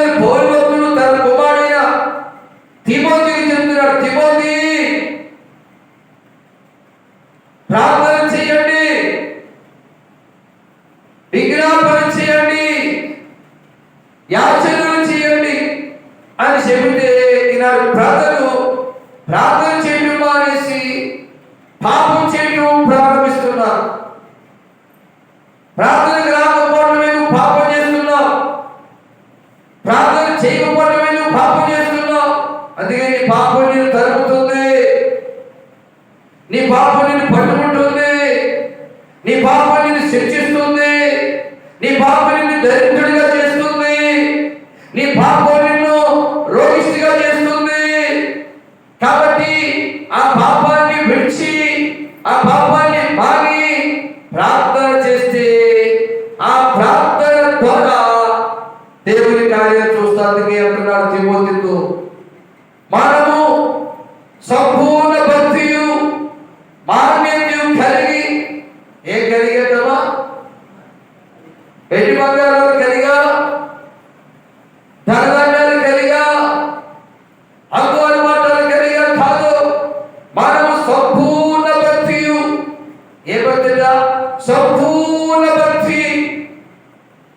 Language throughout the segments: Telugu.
అందుకని తన కుమారుడైన తిమోతికి చెప్తున్నాడు. తిమోతి ప్రార్థన చేయండి విజ్ఞాపన చేయండి యాచనలు చేయండి అని చెబితే ఈనాడు ప్రజలు ప్రార్థన చేయడం మానేసి పాపం చేయడం ప్రారంభిస్తున్నారు. ప్రార్థన చేయకపోవడమే నువ్వు పాపం చేస్తున్నావు అందుకే నీ పాపం నేను తరుపుతుంది నీ పాపం నేను పట్టుకుంటుంది. నీ పాపం నేను శిక్షిస్తుంది. నీ పాపం నిన్ను దరిద్రుడిగా చేస్తుంది. నీ పాపం నిన్ను రోగిష్టిగా చేస్తుంది. కాబట్టి ఆ పాపాన్ని విడిచి ఆ పాపాన్ని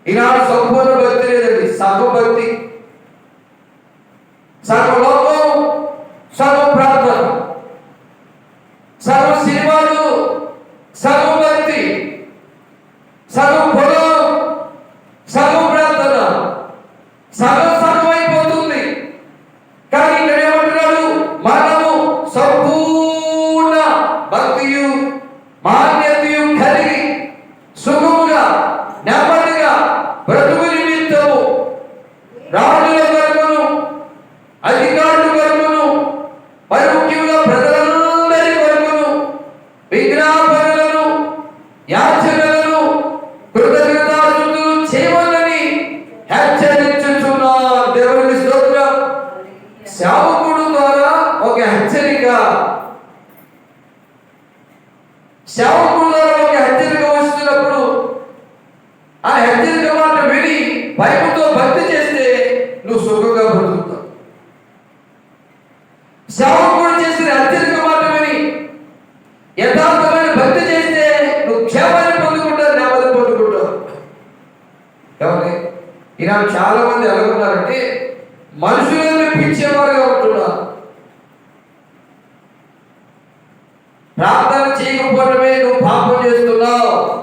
ఈనాడు సంపూర్ణ భక్తి లేదండి సగం భక్తి సగం లోకం సగం ప్రార్థన సగం సినిమాలు హెచ్చరిక హెచ్చరిక వస్తున్నప్పుడు ఆ హెచ్చరిక మాట విని భయముతో భక్తి చేస్తే నువ్వు సుఖంగా బ్రతుకుతావు సేవకుడు చేసిన హెచ్చరిక మాట విని యథార్థమైన భక్తి చేస్తే నువ్వు క్షేమాన్ని పొందుకుంటావు నెమ్మది పొందుకుంటావు. ఎవరి ఈనాడు చాలా మంది ఎలా ఉన్నారంటే మనుషులను పిలిచేవారుగా ఉంటున్నారు. ప్రార్థన చేయకపోవడమే నువ్వు పాపం చేస్తున్నావు.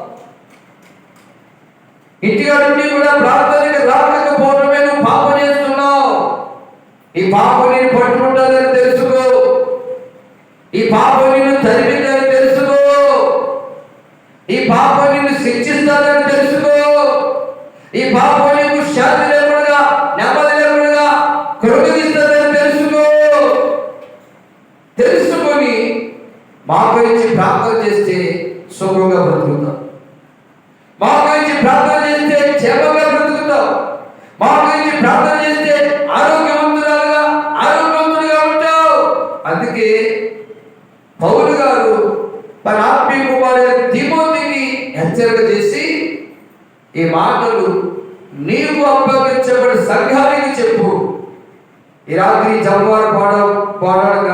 ఇంటిగా నుండి కూడా ప్రార్థనకి రాకపోవడమే నువ్వు పాపం చేస్తున్నావు. ఈ పాపం నేను పట్టుకుంటుందని తెలుసుకో. ఈ పాపం నిన్ను తరిమిందని తెలుసుకో. ఈ పాపం నిన్ను శిక్షిస్తానని తెలుసుకో. ఈ పాపం మా గురించి ప్రార్థన చేస్తే సుఖంగా బ్రతుకుతాం. మా గురించి ప్రార్థన చేస్తే క్షేమంగా బ్రతుకుతాం. మా గురించి ప్రార్థన చేస్తే ఆరోగ్యవంతురాలుగా ఆరోగ్యవంతులుగా ఉంటావు. అందుకే పౌరు గారు తన ఆత్మీయ కుమారుడు తిమోతికి హెచ్చరిక చేసి ఈ మాటలు నీవు అప్పగించబడి సంఘానికి చెప్పు. ఈ రాత్రి జమ్మవారు పాడ పాడాడు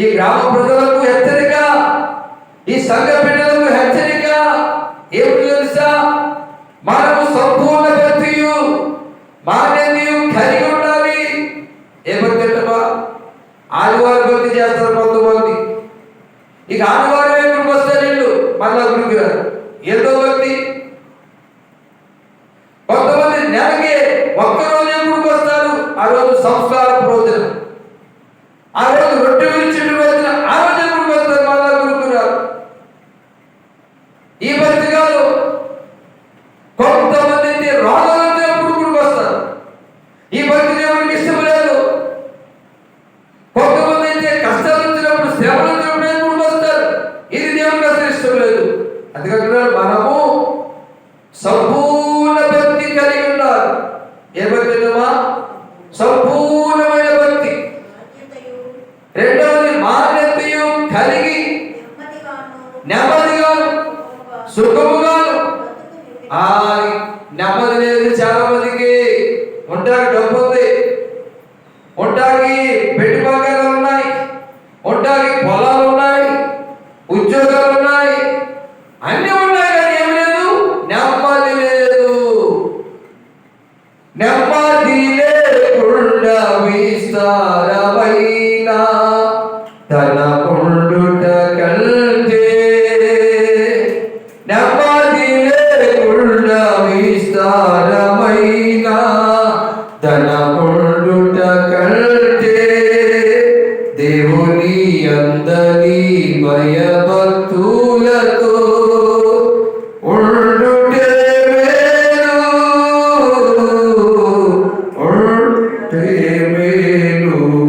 ఈ గ్రామ ప్రజలకు హెచ్చరిక ఈ సంఘ బిడ్డలకు హెచ్చరిక ఏమిటి తెలుసా? మనము సంపూర్ణ భక్తియు మాన్యతయు కలిగి ఉండాలి. ఏ ఆదివారం భక్తి చేస్తారు కొంతమంది. ఇక ఆదివారం ఎక్కడికి వస్తారు వీళ్ళు మళ్ళా గుడికి ఎంతో భక్తి. కొంతమంది నెలకి ఒక్క రోజు ఎప్పుడు వస్తారు ఆ రోజు సంస్కార రోజున ఆ రోజు రొట్టె విరిచిన వేసిన ఆ రోజు ఎప్పుడు వస్తారు మళ్ళా గుడికి ఈ భక్తి కాదు. కొంతమంది అయితే రోగాలతో ఎప్పుడు గుడికి వస్తారు. ఈ భక్తి దేవునికి ఇష్టం లేదు. కొంతమంది అయితే కష్టాలు వచ్చినప్పుడు సేవలు వచ్చినప్పుడు ఎప్పుడు వస్తారు? ఇది దేవుడికి అసలు ఇష్టం లేదు. అందుకంటే మనము సంపూర్ణ భక్తి కలిగి ఉన్నారు ఏ భక్తి సంపూర్ణ సుఖముగా సుఖముగాను. ఆ నెమ్మది లేదు చాలా మందికి